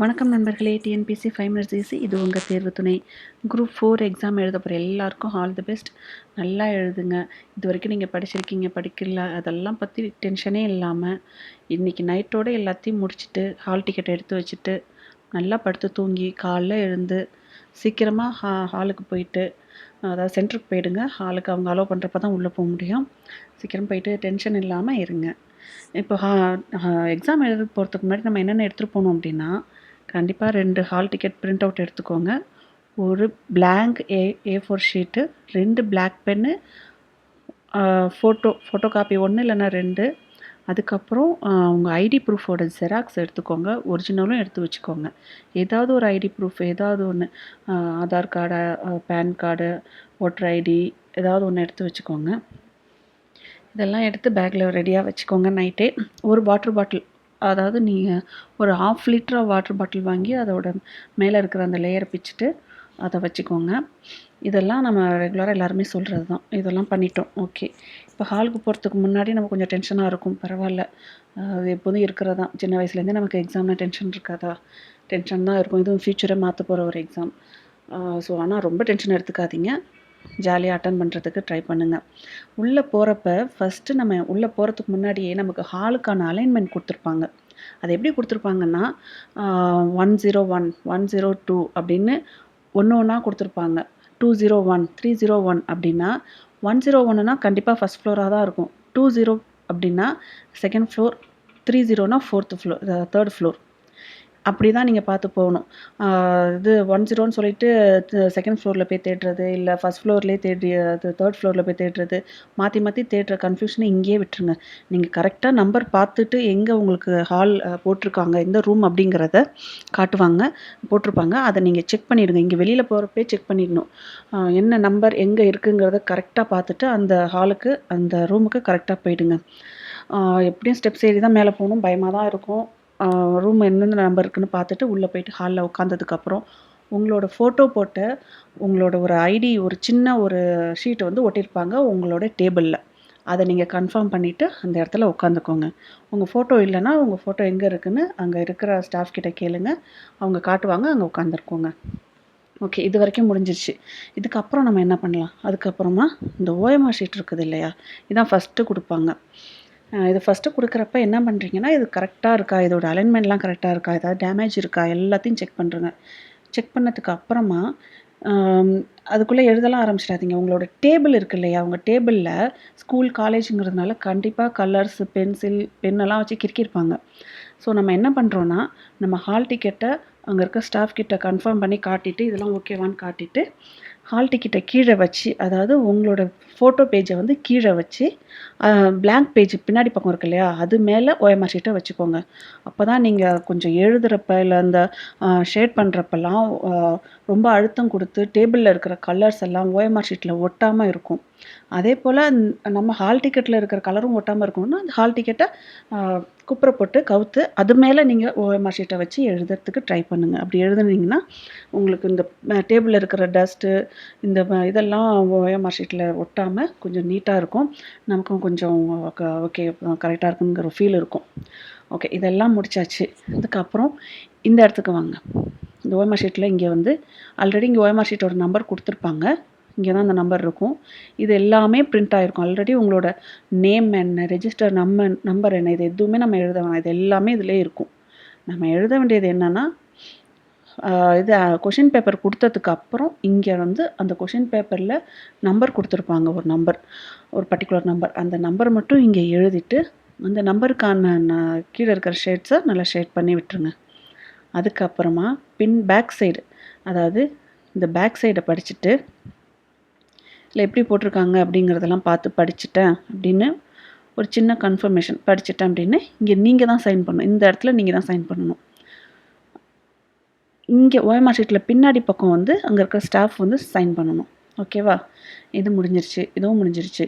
வணக்கம் நண்பர்களே TNPSC five minutes easy இது உங்கள் தேர்வு துணை. குரூப் ஃபோர் எக்ஸாம் எழுத போகிற எல்லாருக்கும் ஆல் தி பெஸ்ட் நல்லா எழுதுங்க. இது வரைக்கும் நீங்கள் படிச்சிருக்கீங்க படிக்கல அதெல்லாம் பற்றி டென்ஷனே இல்லாமல் இன்றைக்கி நைட்டோடு எல்லாத்தையும் முடிச்சுட்டு ஹால் டிக்கெட் எடுத்து வச்சுட்டு நல்லா படுத்து தூங்கி காலைல எழுந்து சீக்கிரமாக ஹா ஹாலுக்கு போயிட்டு அதாவது சென்டருக்கு போயிடுங்க. ஹாலுக்கு அவங்க அலோவ் பண்ணுறப்ப தான் உள்ளே போக முடியும். சீக்கிரம் போயிட்டு டென்ஷன் இல்லாமல் இருங்க. இப்போ எக்ஸாம் எழுத போகிறதுக்கு முன்னாடி நம்ம என்னென்ன எடுத்துகிட்டு போகணும் அப்படின்னா கண்டிப்பாக ரெண்டு ஹால் டிக்கெட் பிரிண்ட் அவுட் எடுத்துக்கோங்க. ஒரு blank A A four sheet ரெண்டு black pen photo photocopy ஒன்று இல்லைன்னா ரெண்டு. அதுக்கப்புறம் உங்கள் ஐடி ப்ரூஃபோட ஜெராக்ஸ் எடுத்துக்கோங்க. ஒரிஜினலும் எடுத்து வச்சுக்கோங்க. ஏதாவது ஒரு ஐடி ப்ரூஃப் ஏதாவது ஒன்று Aadhaar card PAN card voter ID ஏதாவது ஒன்று எடுத்து வச்சுக்கோங்க. இதெல்லாம் எடுத்து பேக்கில் ரெடியாக வச்சுக்கோங்க நைட்டே ஒரு வாட்டர் பாட்டில் அதாவது நீங்கள் ஒரு ஆஃப் லிட்டர் வாட்டர் பாட்டில் வாங்கி அதோட மேலே இருக்கிற அந்த லேயரை பிச்சுட்டு அதை வச்சுக்கோங்க. இதெல்லாம் நம்ம ரெகுலராக எல்லாருமே சொல்கிறது தான் இதெல்லாம் பண்ணிட்டோம். ஓகே இப்போ ஹாலுக்கு போகிறதுக்கு முன்னாடி நம்ம கொஞ்சம் டென்ஷனாக இருக்கும். பரவாயில்ல. அது எப்போதும் இருக்கிறது தான் சின்ன வயசுலேருந்தே நமக்கு எக்ஸாமில் டென்ஷன் இருக்காதா? டென்ஷன் தான் இருக்கும். இதுவும் ஃப்யூச்சரை மாற்ற போகிற ஒரு எக்ஸாம் ஸோ ஆனால் ரொம்ப டென்ஷன் எடுத்துக்காதீங்க. ஜாலியாக அட்டன் பண்ணுறதுக்கு ட்ரை பண்ணுங்கள் உள்ளே போகிறப்ப ஃபஸ்ட்டு நம்ம உள்ளே போகிறதுக்கு முன்னாடியே நமக்கு ஹாலுக்கான அலைன்மெண்ட் கொடுத்துருப்பாங்க. அது எப்படி கொடுத்துருப்பாங்கன்னா one zero one one zero two அப்படின்னு ஒன்று ஒன்றா கொடுத்துருப்பாங்க. Two zero one three zero one அப்படின்னா ஒன் ஜீரோ ஒன்னுனா கண்டிப்பாக ஃபஸ்ட் ஃப்ளோராக தான் இருக்கும். டூ ஜீரோ அப்படின்னா செகண்ட் ஃப்ளோர் த்ரீ ஜீரோனா ஃபோர்த்து ஃப்ளோர் தேர்ட் ஃப்ளோர் அப்படி தான் நீங்கள் பார்த்து போகணும். இது ஒன் ஜீரோன்னு சொல்லிட்டு செகண்ட் ஃப்ளோரில் போய் தேடுறது இல்லை ஃபஸ்ட் ஃப்ளோர்லேயே தேடி அது தேர்ட் ஃப்ளோரில் போய் தேடுறது மாற்றி மாற்றி தேடுற கன்ஃபியூஷனை இங்கேயே விட்டுருங்க. நீங்கள் கரெக்டாக நம்பர் பார்த்துட்டு எங்கே உங்களுக்கு ஹால் போட்டிருக்காங்க எந்த ரூம் அப்படிங்கிறத காட்டுவாங்க போட்டிருப்பாங்க. அதை நீங்கள் செக் பண்ணிவிடுங்க இங்கே வெளியில் போகிறப்பே செக் பண்ணிடணும். என்ன நம்பர் எங்கே இருக்குங்கிறத கரெக்டாக பார்த்துட்டு அந்த ஹாலுக்கு அந்த ரூமுக்கு கரெக்டாக போயிடுங்க. எப்படியும் ஸ்டெப்ஸ் ஏறி தான் மேலே போகணும். பயமாக தான் இருக்கும். ரூம் எந்தெந்த நம்பர் இருக்குதுன்னு பார்த்துட்டு உள்ளே போயிட்டு ஹாலில் உட்காந்ததுக்கப்புறம் உங்களோட ஃபோட்டோ போட்ட உங்களோட ஒரு ஐடி ஒரு சின்ன ஒரு ஷீட்டை வந்து ஒட்டியிருப்பாங்க உங்களோட டேபிளில் அதை நீங்கள் கன்ஃபார்ம் பண்ணிவிட்டு அந்த இடத்துல உட்காந்துக்கோங்க உங்கள் ஃபோட்டோ இல்லைன்னா உங்கள் ஃபோட்டோ எங்கே இருக்குதுன்னு அங்கே இருக்கிற ஸ்டாஃப் கிட்டே கேளுங்க. அவங்க காட்டுவாங்க அங்கே உட்காந்துருக்கோங்க ஓகே இது வரைக்கும் முடிஞ்சிருச்சு. இதுக்கப்புறம் நம்ம என்ன பண்ணலாம்? அதுக்கப்புறமா இந்த ஓஎம்ஆர் ஷீட் இருக்குது இல்லையா? இதான் ஃபஸ்ட்டு கொடுப்பாங்க. இது ஃபஸ்ட்டு கொடுக்குறப்ப என்ன பண்ணுறீங்கன்னா இது கரெக்டாக இருக்கா? இதோட அலைன்மெண்ட்லாம் கரெக்டாக இருக்கா? ஏதாவது டேமேஜ் இருக்கா? எல்லாத்தையும் செக் பண்ணுறங்க செக் பண்ணதுக்கு அப்புறமா அதுக்குள்ளே எழுதலாம் ஆரம்பிச்சிடாதீங்க. உங்களோட டேபிள் இருக்கு இல்லையா? உங்கள் டேபிளில் ஸ்கூல் காலேஜுங்கிறதுனால கண்டிப்பாக கலர்ஸ் பென்சில் பென்னெல்லாம் வச்சு கிறுக்கியிருப்பாங்க. ஸோ நம்ம என்ன பண்ணுறோன்னா நம்ம ஹால் டிக்கெட்டை அங்கே இருக்க ஸ்டாஃப் கிட்ட கன்ஃபார்ம் பண்ணி காட்டிட்டு இதெல்லாம் ஓகேவான்னு காட்டிட்டு ஹால் டிக்கெட்டை கீழே வச்சு அதாவது உங்களோட ஃபோட்டோ பேஜை வந்து கீழே வச்சு பிளாங்க் பேஜ் பின்னாடி பக்கம் இருக்கு இல்லையா அது மேலே ஓஎம்ஆர் ஷீட்டை வச்சுக்கோங்க. அப்போ தான் நீங்கள் கொஞ்சம் எழுதுகிறப்ப இல்லை அந்த ஷேட் பண்ணுறப்பெல்லாம் ரொம்ப அழுத்தம் கொடுத்து டேபிளில் இருக்கிற கலர்ஸ் எல்லாம் ஓஎம்ஆர் ஷீட்டில் ஒட்டாமல் இருக்கும். அதே போல் நம்ம ஹால் டிக்கெட்டில் இருக்கிற கலரும் ஒட்டாமல் இருக்கணும்னா அந்த ஹால் டிக்கெட்டை குப்புற போட்டு கவுத்து அது மேலே நீங்கள் ஓஎம்ஆர் ஷீட்டை வச்சு எழுதுறதுக்கு ட்ரை பண்ணுங்கள் அப்படி எழுதுனீங்கன்னா உங்களுக்கு இந்த டேபிளில் இருக்கிற டஸ்ட்டு இந்த இதெல்லாம் ஓஎம்ஆர் ஷீட்டில் ஒட்டா இல்லாமல் கொஞ்சம் நீட்டாக இருக்கும். நமக்கும் கொஞ்சம் ஓகே கரெக்டாக இருக்குங்கிற ஃபீல் இருக்கும். ஓகே இதெல்லாம் முடிச்சாச்சு. அதுக்கப்புறம் இந்த இடத்துக்கு வாங்க. இந்த ஓஎம்ஆர் ஷீட்டில் இங்கே வந்து ஆல்ரெடி இங்கே ஓஎம்ஆர் ஷீட்டோட நம்பர் கொடுத்துருப்பாங்க. இங்கே தான் அந்த நம்பர் இருக்கும். இது எல்லாமே பிரிண்ட் ஆகிருக்கும் ஆல்ரெடி உங்களோட நேம் என்ன ரெஜிஸ்டர் நம்ம நம்பர் என்ன இது எதுவுமே நம்ம எழுத வேணாம். இது எல்லாமே இதிலே இருக்கும். நம்ம எழுத வேண்டியது என்னென்னா இது கொஷின் பேப்பர் கொடுத்ததுக்கு அப்புறம் இங்கே வந்து அந்த கொஷின் பேப்பரில் நம்பர் கொடுத்துருப்பாங்க. ஒரு நம்பர் ஒரு பர்டிகுலர் நம்பர் அந்த நம்பர் மட்டும் இங்கே எழுதிட்டு அந்த நம்பருக்கான கீழே இருக்கிற ஷேட்ஸை நல்லா ஷேட் பண்ணி விட்டுருங்க. அதுக்கப்புறமா பின் பேக் சைடு அதாவது இந்த பேக் சைடை படிச்சுட்டு இல்லை எப்படி போட்டிருக்காங்க அப்படிங்கிறதெல்லாம் பார்த்து படிச்சுட்டேன் அப்படின்னு ஒரு சின்ன கன்ஃபர்மேஷன் படிச்சுட்டேன் அப்படின்னு இங்கே நீங்கள் தான் சைன் பண்ணணும். இந்த இடத்துல நீங்கள் தான் சைன் பண்ணணும். இங்கே ஓஎம்ஆர் ஷீட்டில் பின்னாடி பக்கம் வந்து அங்கே இருக்கிற ஸ்டாஃப் வந்து சைன் பண்ணணும். ஓகேவா இது முடிஞ்சிருச்சு. இதுவும் முடிஞ்சிருச்சு.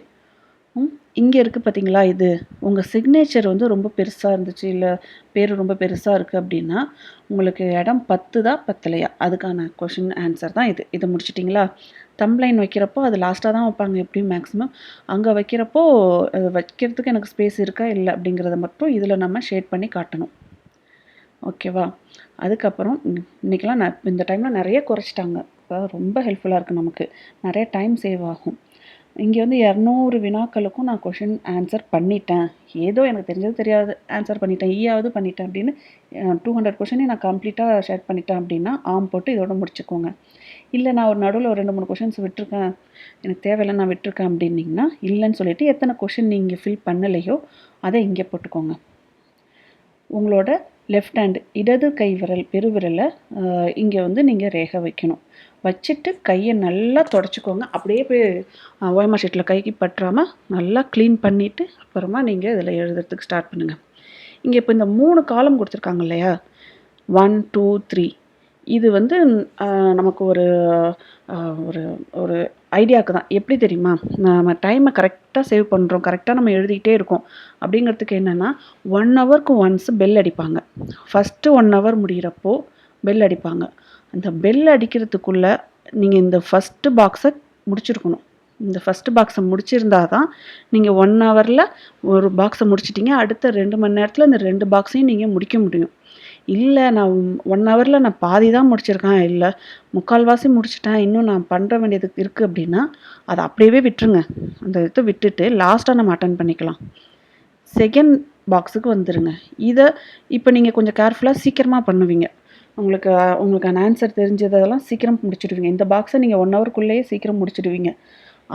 இங்கே இருக்குது பார்த்தீங்களா இது? உங்கள் சிக்னேச்சர் வந்து ரொம்ப பெருசாக இருந்துச்சு இல்லை பேர் ரொம்ப பெருசாக இருக்குது அப்படின்னா உங்களுக்கு இடம் பத்து தான் பத்தலையா? அதுக்கான கொஷின் ஆன்சர் தான் இது. இதை முடிச்சிட்டிங்களா? தம்ப்ளைன் வைக்கிறப்போ அது லாஸ்ட்டாக தான் வைப்பாங்க எப்படியும் மேக்ஸிமம் அங்கே வைக்கிறப்போ வைக்கிறதுக்கு எனக்கு ஸ்பேஸ் இருக்கா இல்லை அப்படிங்கிறத மட்டும் இதில் நம்ம ஷேட் பண்ணி காட்டணும். ஓகேவா? அதுக்கப்புறம் இன்றைக்கெலாம் நான் இந்த டைமில் நிறைய குறைச்சிட்டாங்க. இப்போ ரொம்ப ஹெல்ப்ஃபுல்லாக இருக்குது நமக்கு. நிறைய டைம் சேவ் ஆகும். இங்கே வந்து இரநூறு வினாக்களுக்கும் நான் கொஷின் ஆன்சர் பண்ணிட்டேன். ஏதோ எனக்கு தெரிஞ்சது தெரியாது. ஆன்சர் பண்ணிட்டேன். ஈயாவது பண்ணிட்டேன் அப்படின்னு டூ ஹண்ட்ரட் கொஷினையும் நான் கம்ப்ளீட்டாக ஷேர் பண்ணிட்டேன் அப்படின்னா ஆம் போட்டு இதோட முடிச்சுக்கோங்க. இல்லை நான் ஒரு நடுவில் ஒரு ரெண்டு மூணு கொஷின்ஸ் விட்டுருக்கேன். எனக்கு தேவையில்லை நான் விட்டுருக்கேன் அப்படின்னிங்கன்னா இல்லைன்னு சொல்லிவிட்டு எத்தனை கொஷின் நீங்கள் ஃபில் பண்ணலையோ அதை இங்கே போட்டுக்கோங்க. உங்களோட லெஃப்ட் ஹேண்ட் இடது கை விரல் பெருவிரலை இங்கே வந்து நீங்கள் ரேகை வைக்கணும். வச்சுட்டு கையை நல்லா தொடச்சிக்கோங்க. அப்படியே போய் ஓயமா ஷீட்டில் கைக்கு பற்றாமல் நல்லா க்ளீன் பண்ணிவிட்டு அப்புறமா நீங்கள் இதில் எழுதுறதுக்கு ஸ்டார்ட் பண்ணுங்கள் இங்கே இப்போ இந்த மூணு காலம் கொடுத்துருக்காங்க இல்லையா? ஒன் டூ த்ரீ இது வந்து நமக்கு ஒரு ஒரு ஒரு ஐடியாவுக்கு தான். எப்படி தெரியுமா? நம்ம டைமை கரெக்டாக சேவ் பண்ணுறோம் கரெக்டாக நம்ம எழுதிக்கிட்டே இருக்கோம். அப்படிங்கிறதுக்கு என்னென்னா ஒன் ஹவருக்கு ஒன்ஸ் பெல் அடிப்பாங்க. ஃபஸ்ட்டு ஒன் ஹவர் முடிகிறப்போ பெல் அடிப்பாங்க. அந்த பெல் அடிக்கிறதுக்குள்ளே நீங்கள் இந்த ஃபஸ்ட்டு பாக்ஸை முடிச்சிருக்கணும். இந்த ஃபஸ்ட்டு பாக்ஸை முடிச்சிருந்தா தான் நீங்கள் ஒன் ஹவரில் ஒரு பாக்ஸை முடிச்சிட்டிங்க. அடுத்த ரெண்டு மணி நேரத்தில் இந்த ரெண்டு பாக்ஸையும் நீங்கள் முடிக்க முடியும். இல்லை நான் ஒன் ஹவரில் நான் பாதி தான் முடிச்சிருக்கேன். இல்லை முக்கால்வாசி முடிச்சிட்டேன். இன்னும் நான் பண்ணுற வேண்டியது இருக்குது அப்படின்னா அதை அப்படியே விட்டுருங்க. அந்த இதை விட்டுட்டு லாஸ்ட்டாக நம்ம அட்டன் பண்ணிக்கலாம். செகண்ட் பாக்ஸுக்கு வந்துடுங்க இதை இப்போ நீங்கள் கொஞ்சம் கேர்ஃபுல்லாக சீக்கிரமாக பண்ணுவீங்க. உங்களுக்கு உங்களுக்கான ஆன்சர் தெரிஞ்சதெல்லாம் சீக்கிரம் முடிச்சிடுவீங்க. இந்த பாக்ஸை நீங்கள் ஒன் ஹவருக்குள்ளேயே சீக்கிரம் முடிச்சிடுவீங்க.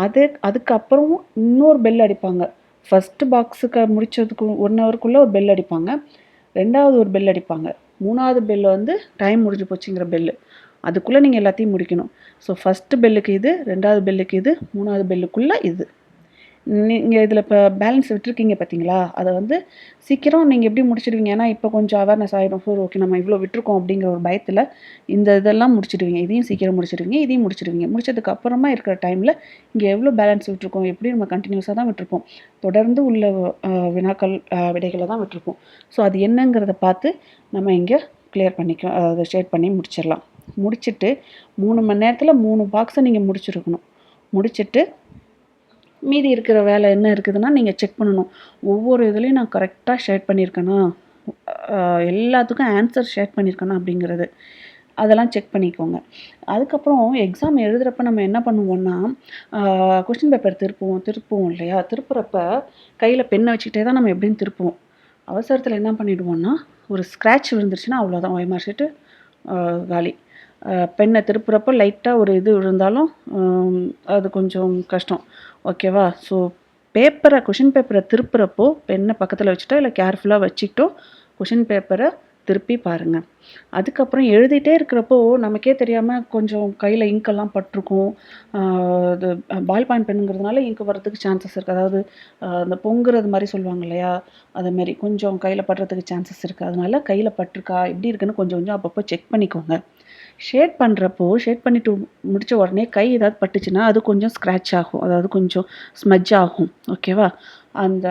அது அதுக்கப்புறம் இன்னொரு பெல் அடிப்பாங்க. ஃபஸ்ட்டு பாக்ஸுக்கு முடிச்சதுக்கு ஒன் ஹவருக்குள்ளே ஒரு பெல் அடிப்பாங்க. ரெண்டாவது ஒரு பெல் அடிப்பாங்க. மூணாவது பெல் வந்து டைம் முடிஞ்சு போச்சுங்கிற பெல்லு அதுக்குள்ளே நீங்கள் எல்லாத்தையும் முடிக்கணும். ஸோ ஃபஸ்ட்டு பெல்லுக்கு இது ரெண்டாவது பெல்லுக்கு இது மூணாவது பெல்லுக்குள்ளே இது. நீங்கள் இதில் இப்போ பேலன்ஸ் விட்டுருக்கீங்க பார்த்தீங்களா அதை வந்து சீக்கிரம் நீங்கள் எப்படி முடிச்சிடுவீங்க? ஏன்னா இப்போ கொஞ்சம் அவேர்னஸ் ஆகிடும் ஸோ ஓகே நம்ம இவ்வளோ விட்டுருக்கோம் அப்படிங்கிற ஒரு பயத்தில் இந்த இதெல்லாம் முடிச்சிடுவீங்க. இதையும் சீக்கிரம் முடிச்சிடுவீங்க இதையும் முடிச்சிடுவீங்க. முடிச்சதுக்கு அப்புறமா இருக்கிற டைமில் இங்கே எவ்வளோ பேலன்ஸ் விட்டுருக்கோம்? எப்படி நம்ம கண்டினியூஸாக தான் விட்டுருப்போம்? தொடர்ந்து உள்ள வினாக்கள் விடைகளை தான் விட்டுருப்போம். ஸோ அது என்னங்கிறத பார்த்து நம்ம இங்கே கிளியர் பண்ணிக்க அதை ஷேட் பண்ணி முடிச்சிடலாம். முடிச்சுட்டு மூணு மணி நேரத்தில் மூணு பாக்ஸை நீங்கள் முடிச்சிருக்கணும். முடிச்சுட்டு மீதி இருக்கிற வேலை என்ன இருக்குதுன்னா நீங்கள் செக் பண்ணணும். ஒவ்வொரு இதுலேயும் நான் கரெக்டாக ஷேட் பண்ணியிருக்கேனா எல்லாத்துக்கும் ஆன்சர் ஷேட் பண்ணியிருக்கேனா அப்படிங்கிறது. அதெல்லாம் செக் பண்ணிக்கோங்க. அதுக்கப்புறம் எக்ஸாம் எழுதுகிறப்ப நம்ம என்ன பண்ணுவோம்னா கொஸ்டின் பேப்பர் திருப்புவோம் திருப்புவோம் இல்லையா? திருப்புறப்ப கையில் பெண்ணை வச்சுக்கிட்டே தான் நம்ம எப்படின்னு திருப்புவோம். அவசரத்தில் என்ன பண்ணிவிடுவோம்னா ஒரு ஸ்க்ராட்ச் விழுந்துருச்சுன்னா அவ்வளோதான் ஒயமார் ஷீட்டு காலி. பெண்ணை திருப்புறப்போ லைட்டாக ஒரு இது இருந்தாலும் அது கொஞ்சம் கஷ்டம். ஓகேவா ஸோ பேப்பரை கொஷின் பேப்பரை திருப்புறப்போ பெண்ணை பக்கத்தில் வச்சுட்டோ இல்லை கேர்ஃபுல்லாக வச்சுக்கிட்டோ கொஷின் பேப்பரை திருப்பி பாருங்கள் அதுக்கப்புறம் எழுதிட்டே இருக்கிறப்போ நமக்கே தெரியாமல் கொஞ்சம் கையில் இங்கெல்லாம் பட்டிருக்கும். இது அது பால் பாயிண்ட் பெண்ணுங்கிறதுனால இங்கு வர்றதுக்கு சான்சஸ் இருக்குது அதாவது அந்த பொங்குறது மாதிரி சொல்லுவாங்க இல்லையா? அது கொஞ்சம் கையில் படுறதுக்கு சான்சஸ் இருக்குது அதனால கையில் பட்டிருக்கா? எப்படி இருக்குன்னு கொஞ்சம் கொஞ்சம் அப்பப்போ செக் பண்ணிக்கோங்க. ஷேட் பண்ணுறப்போ ஷேட் பண்ணிட்டு முடித்த உடனே கை ஏதாவது பட்டுச்சுன்னா அது கொஞ்சம் ஸ்க்ராட்ச் ஆகும். அதாவது கொஞ்சம் ஸ்மஜ் ஆகும். ஓகேவா அந்த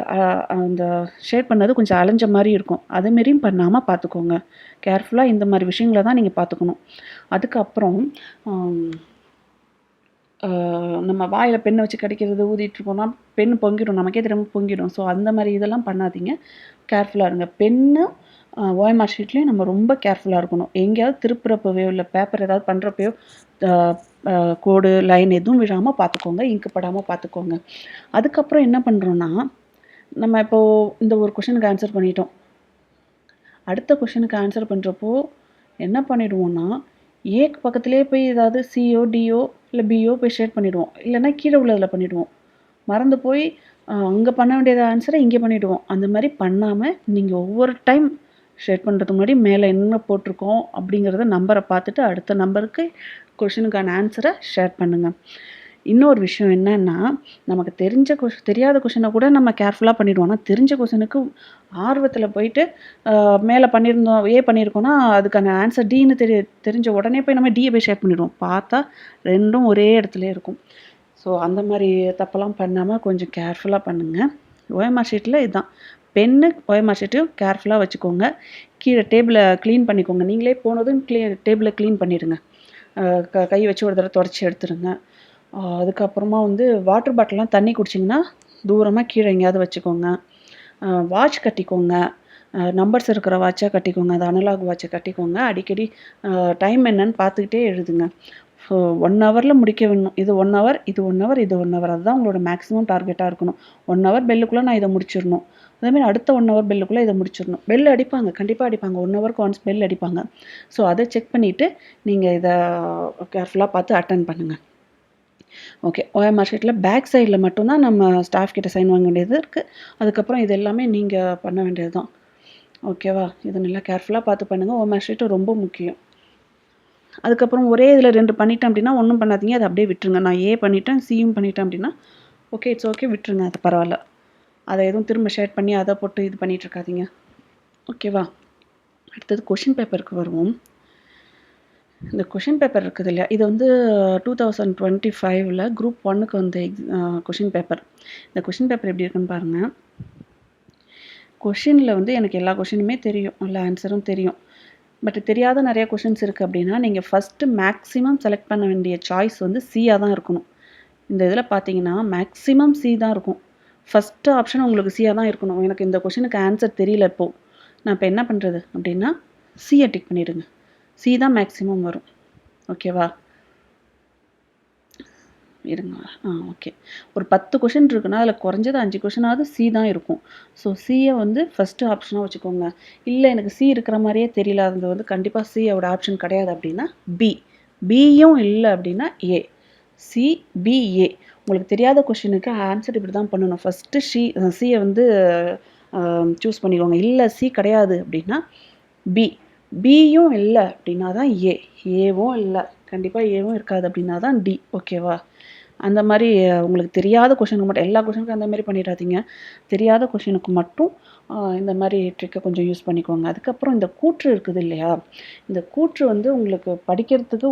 அந்த ஷேட் பண்ணது கொஞ்சம் அலைஞ்ச மாதிரி இருக்கும். அதுமாரியும் பண்ணாமல் பார்த்துக்கோங்க. கேர்ஃபுல்லாக இந்த மாதிரி விஷயங்களை தான் நீங்கள் பார்த்துக்கணும். அதுக்கப்புறம் நம்ம வாயில் பெண்ணை வச்சு கடிக்கிறது ஊதிட்டுருக்கோம்னா பெண் பொங்கிடும். நமக்கே திரும்ப பொங்கிடும். ஸோ அந்த மாதிரி இதெல்லாம் பண்ணாதீங்க. கேர்ஃபுல்லாக இருங்க. பெண்ணு ஓஎம்ஆர் ஷீட்லேயும் நம்ம ரொம்ப கேர்ஃபுல்லாக இருக்கணும். எங்கேயாவது திருப்புறப்பவையோ இல்லை பேப்பர் ஏதாவது பண்ணுறப்பையோ கோடு லைன் எதுவும் விழாமல் பார்த்துக்கோங்க இங்கு படாமல் பார்த்துக்கோங்க அதுக்கப்புறம் என்ன பண்ணுறோன்னா நம்ம இப்போது இந்த ஒரு கொஷனுக்கு ஆன்சர் பண்ணிட்டோம். அடுத்த கொஷனுக்கு ஆன்சர் பண்ணுறப்போ என்ன பண்ணிவிடுவோன்னா ஏக்கு பக்கத்துலேயே போய் ஏதாவது சிஓ டிஓ இல்லை பிஓ போய் ஷேட் பண்ணிவிடுவோம் இல்லைன்னா கீழே உள்ளதில் பண்ணிவிடுவோம் மறந்து போய் அங்கே பண்ண வேண்டியது ஆன்சரை இங்கே பண்ணிவிடுவோம் அந்த மாதிரி பண்ணாமல் நீங்கள் ஒவ்வொரு டைம் ஷேட் பண்ணுறதுக்கு முன்னாடி மேலே என்ன போட்டிருக்கோம் அப்படிங்கிறத நம்பரை பார்த்துட்டு அடுத்த நம்பருக்கு கொஷினுக்கான ஆன்சரை ஷேர் பண்ணுங்கள் இன்னொரு விஷயம் என்னன்னா நமக்கு தெரிஞ்ச கொஷ் தெரியாத கொஷினை கூட நம்ம கேர்ஃபுல்லாக பண்ணிவிடுவோம் ஆனால் தெரிஞ்ச கொஷனுக்கு ஆர்வத்தில் போயிட்டு மேலே பண்ணியிருந்தோம் ஏ பண்ணியிருக்கோன்னா அதுக்கான ஆன்சர் டின்னு தெரிய தெரிஞ்ச உடனே போய் நம்ம டியை போய் ஷேர் பண்ணிடுவோம். பார்த்தா ரெண்டும் ஒரே இடத்துல இருக்கும். ஸோ அந்த மாதிரி தப்பெல்லாம் பண்ணாமல் கொஞ்சம் கேர்ஃபுல்லாக பண்ணுங்கள் ஓஎம்ஆர் ஷீட்டில் இதுதான் பென்னு ஓஎம்ஆர் ஷீட்டையும் கேர்ஃபுல்லாக வச்சுக்கோங்க. கீழே டேபிளை க்ளீன் பண்ணிக்கோங்க. நீங்களே போனதும் க்ளீ டேபிளை க்ளீன் பண்ணிடுங்க. க கை வச்சு ஒரு தடவை தொடச்சி எடுத்துருங்க. அதுக்கப்புறமா வந்து வாட்டர் பாட்டிலாம் தண்ணி குடிச்சிங்கன்னா தூரமாக கீழே எங்கேயாவது வச்சுக்கோங்க. வாட்ச் கட்டிக்கோங்க. நம்பர்ஸ் இருக்கிற வாட்சாக கட்டிக்கோங்க. அது அனலாக் வாட்சை கட்டிக்கோங்க. அடிக்கடி டைம் என்னன்னு பார்த்துக்கிட்டே எழுதுங்க. ஸோ ஒன் ஹவரில் முடிக்க வேணும். இது ஒன் ஹவர் இது ஒன் ஹவர் இது ஒன் ஹவர் அதுதான் உங்களோட மேக்ஸிமம் டார்கெட்டாக இருக்கணும். ஒன் ஹவர் பெல்லுக்குள்ளே நான் இதை முடிச்சிடணும். அதேமாதிரி அடுத்த ஒன் ஹவர் பெல்லுக்குள்ளே இதை முடிச்சிடணும். பெல் அடிப்பாங்க கண்டிப்பாக அடிப்பாங்க. ஒன் ஹவருக்கு ஒன்ஸ் பெல் அடிப்பாங்க. ஸோ அதை செக் பண்ணிவிட்டு நீங்கள் இதை கேர்ஃபுல்லாக பார்த்து அட்டன் பண்ணுங்கள் ஓகே ஓஎம்ஆர் ஷீட்டில் பேக் சைடில் மட்டும்தான் நம்ம ஸ்டாஃப் கிட்ட சைன் வாங்க வேண்டியது இருக்குது அதுக்கப்புறம் இது எல்லாமே நீங்கள் பண்ண வேண்டியது தான் ஓகேவா இது நல்லா கேர்ஃபுல்லாக பார்த்து பண்ணுங்கள் ஓஎம்ஆர் ஷீட்டு ரொம்ப முக்கியம். அதுக்கப்புறம் ஒரே இதில் ரெண்டு பண்ணிட்டேன் அப்படின்னா ஒன்றும் பண்ணாதீங்க அதை அப்படியே விட்டுருங்க. நான் ஏ பண்ணிட்டேன் சியும் பண்ணிட்டேன் அப்படின்னா ஓகே இட்ஸ் ஓகே விட்டுருங்க அது பரவாயில்ல. அதை எதுவும் திரும்ப ஷேர் பண்ணி அதை போட்டு இது பண்ணிகிட்ருக்காதீங்க ஓகேவா அடுத்தது கொஷின் பேப்பருக்கு வருவோம். இந்த கொஷின் பேப்பர் இருக்குது இல்லையா? இது வந்து டூ தௌசண்ட் டுவெண்ட்டி ஃபைவ்ல குரூப் ஒன்னுக்கு வந்து எக்ஸ் கொஷின் பேப்பர் இந்த கொஷின் பேப்பர் எப்படி இருக்குன்னு பாருங்கள் கொஷினில் வந்து எனக்கு எல்லா கொஷினுமே தெரியும். எல்லா ஆன்சரும் தெரியும். பட் தெரியாத நிறைய கொஷின்ஸ் இருக்குது அப்படின்னா நீங்கள் ஃபஸ்ட்டு மேக்ஸிமம் செலக்ட் பண்ண வேண்டிய சாய்ஸ் வந்து சியாக தான் இருக்கணும். இந்த இதில் பார்த்தீங்கன்னா மேக்ஸிமம் சி தான் இருக்கும். ஃபஸ்ட்டு ஆப்ஷன் உங்களுக்கு சியாக தான் இருக்கணும். எனக்கு இந்த கொஷினுக்கு ஆன்சர் தெரியல இப்போது நான் இப்போ என்ன பண்ணுறது அப்படின்னா சியை டிக் பண்ணிவிடுங்க சி தான் மேக்ஸிமம் வரும். ஓகேவா இருங்க. ஆ ஓகே ஒரு பத்து கொஷின் இருக்குன்னா அதில் குறைஞ்சது அஞ்சு கொஷினாவது சி தான் இருக்கும். ஸோ சியை வந்து ஃபஸ்ட்டு ஆப்ஷனாக வச்சுக்கோங்க. இல்லை எனக்கு சி இருக்கிற மாதிரியே தெரியல அது வந்து கண்டிப்பாக சியோட ஆப்ஷன் கிடையாது அப்படின்னா பி பியும் இல்லை அப்படின்னா ஏ சி பிஏ உங்களுக்கு தெரியாத கொஷினுக்கு ஆன்சர் இப்படி தான் பண்ணணும். ஃபஸ்ட்டு ஷி சியை வந்து சூஸ் பண்ணிக்கோங்க. இல்லை சி கிடையாது அப்படின்னா பி பியும் இல்லை அப்படின்னா தான் ஏ ஏவும் இல்லை. கண்டிப்பாக ஏவும் இருக்காது அப்படின்னா தான் டி ஓகேவா அந்த மாதிரி உங்களுக்கு தெரியாத கொஷினுக்கு மட்டும் எல்லா கொஷினுக்கும் அந்த மாதிரி பண்ணிடாதீங்க. தெரியாத கொஷினுக்கு மட்டும் இந்த மாதிரி ட்ரிக்கை கொஞ்சம் யூஸ் பண்ணிக்கோங்க. அதுக்கப்புறம் இந்த கூற்று இருக்குது இல்லையா? இந்த கூற்று வந்து உங்களுக்கு படிக்கிறதுக்கு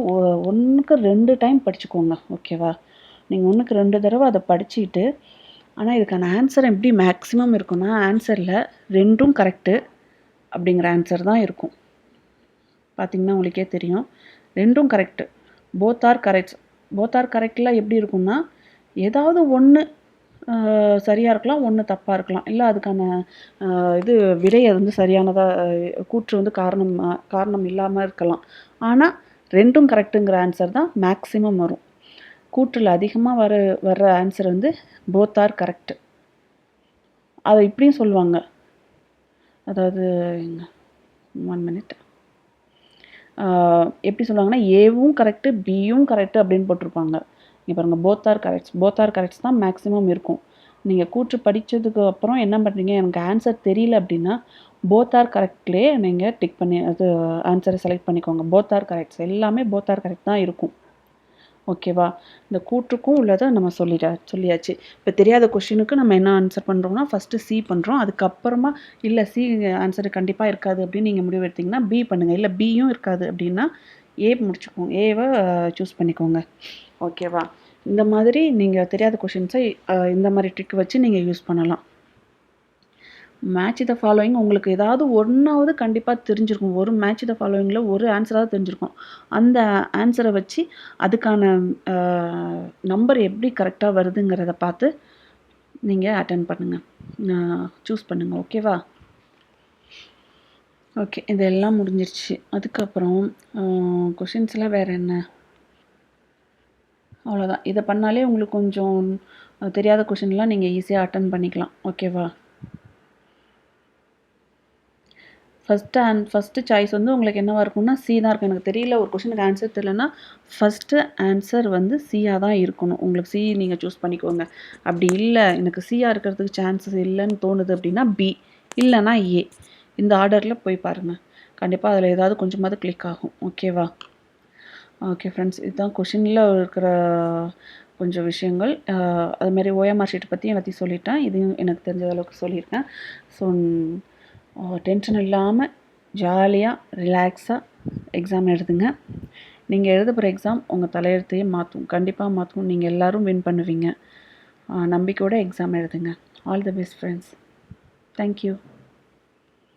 ஒன்றுக்கு ரெண்டு டைம் படிச்சுக்கோங்க ஓகேவா நீங்கள் ஒன்றுக்கு ரெண்டு தடவை அதை படிச்சுட்டு ஆனால் இதுக்கான ஆன்சர் எப்படி மேக்ஸிமம் இருக்குன்னா ஆன்சரில் ரெண்டும் கரெக்டு அப்படிங்கிற ஆன்சர் தான் இருக்கும். பார்த்திங்கன்னா உங்களுக்கே தெரியும். ரெண்டும் correct both are correct both are கரெக்டில் எப்படி இருக்கும்னா ஏதாவது ஒன்று சரியாக இருக்கலாம் ஒன்று தப்பாக இருக்கலாம். இல்லை அதுக்கான இது விடை அது வந்து சரியானதாக கூற்று வந்து காரணம் காரணம் இல்லாமல் இருக்கலாம். ஆனால் ரெண்டும் கரெக்டுங்கிற ஆன்சர் தான் மேக்ஸிமம் வரும். கூற்றில் அதிகமாக வர வர்ற ஆன்சர் வந்து போத் ஆர் கரெக்டு அதை இப்படியும் சொல்லுவாங்க. அதாவது ஒன் மினிட் எப்படி சொல்லுவாங்கன்னா ஏவும் கரெக்டு பியும் கரெக்டு அப்படின்னு போட்டிருப்பாங்க. இங்கே பாருங்கள் both are corrects both are corrects தான் மேக்ஸிமம் இருக்கும். நீங்கள் கூற்று படித்ததுக்கு அப்புறம் என்ன பண்ணுறீங்க எனக்கு ஆன்சர் தெரியல அப்படின்னா போத் ஆர் கரெக்ட்லேயே நீங்கள் டிக் பண்ணி அது ஆன்சரை செலக்ட் பண்ணிக்கோங்க. போத் ஆர் கரெக்ட்ஸ் எல்லாமே போத் ஆர் கரெக்ட் தான் இருக்கும். ஓகேவா? இந்த கூற்றுக்கும் உள்ளதை நம்ம சொல்லிட்டா சொல்லியாச்சு. இப்போ தெரியாத கொஷினுக்கு நம்ம என்ன ஆன்சர் பண்ணுறோம்னா ஃபஸ்ட்டு சி பண்ணுறோம் அதுக்கப்புறமா இல்லை சி ஆன்சர் கண்டிப்பாக இருக்காது அப்படின்னு நீங்கள் முடிவு எடுத்திங்கன்னா பி பண்ணுங்கள் இல்லை பியும் இருக்காது அப்படின்னா ஏ முடிச்சுக்கோங்க ஏவை சூஸ் பண்ணிக்கோங்க. ஓகேவா? இந்த மாதிரி நீங்கள் தெரியாத கொஷின்ஸை இந்த மாதிரி ட்ரிக் வச்சு நீங்கள் யூஸ் பண்ணலாம். மேட்ச் த ஃபாலோயிங் உங்களுக்கு ஏதாவது ஒன்றாவது கண்டிப்பாக தெரிஞ்சிருக்கும். ஒரு மேட்ச் த ஃபாலோயிங்கில் ஒரு ஆன்சராவது தெரிஞ்சிருக்கும். அந்த ஆன்சரை வச்சு அதுக்கான நம்பர் எப்படி கரெக்டாக வருதுங்கிறத பார்த்து நீங்கள் அட்டன் பண்ணுங்கள் சூஸ் பண்ணுங்கள் ஓகேவா ஓகே இதெல்லாம் முடிஞ்சிருச்சு. அதுக்கப்புறம் கொஷின்ஸ்லாம் வேறு என்ன? அவ்வளோதான் இதை பண்ணாலே உங்களுக்கு கொஞ்சம் தெரியாத கொஷின்லாம் நீங்கள் ஈஸியாக அட்டன் பண்ணிக்கலாம். ஓகேவா ஃபஸ்ட்டு ஆன் ஃபஸ்ட்டு சாய்ஸ் வந்து உங்களுக்கு என்னவாக இருக்கும்னா சி தான் இருக்கும். எனக்கு தெரியல ஒரு கொஷனுக்கு ஆன்சர் தெரியலனா ஃபஸ்ட்டு ஆன்சர் வந்து சியாக தான் இருக்கணும். உங்களுக்கு சி நீங்கள் சூஸ் பண்ணிக்கோங்க. அப்படி இல்லை எனக்கு சியாக இருக்கிறதுக்கு சான்சஸ் இல்லைன்னு தோணுது அப்படின்னா பி இல்லைனா ஏ இந்த ஆர்டரில் போய் பாருங்கள் கண்டிப்பாக அதில் ஏதாவது கொஞ்சமாவது கிளிக் ஆகும். ஓகேவா ஓகே ஃப்ரெண்ட்ஸ் இதுதான் கொஷினில் இருக்கிற கொஞ்சம் விஷயங்கள். அதுமாரி ஓஎம்ஆர் ஷீட் பற்றி எல்லாத்தையும் சொல்லிட்டேன். இதையும் எனக்கு தெரிஞ்ச அளவுக்கு சொல்லியிருக்கேன். ஸோ டென்ஷன் இல்லாமல் ஜாலியாக ரிலாக்ஸாக எக்ஸாம் எழுதுங்க. நீங்கள் எழுத போகிற எக்ஸாம் உங்கள் தலையெழுத்தையே மாற்றும் கண்டிப்பாக மாற்றும் நீங்கள் எல்லோரும் வின் பண்ணுவீங்க. நம்பிக்கையோட எக்ஸாம் எழுதுங்க. All the best friends thank you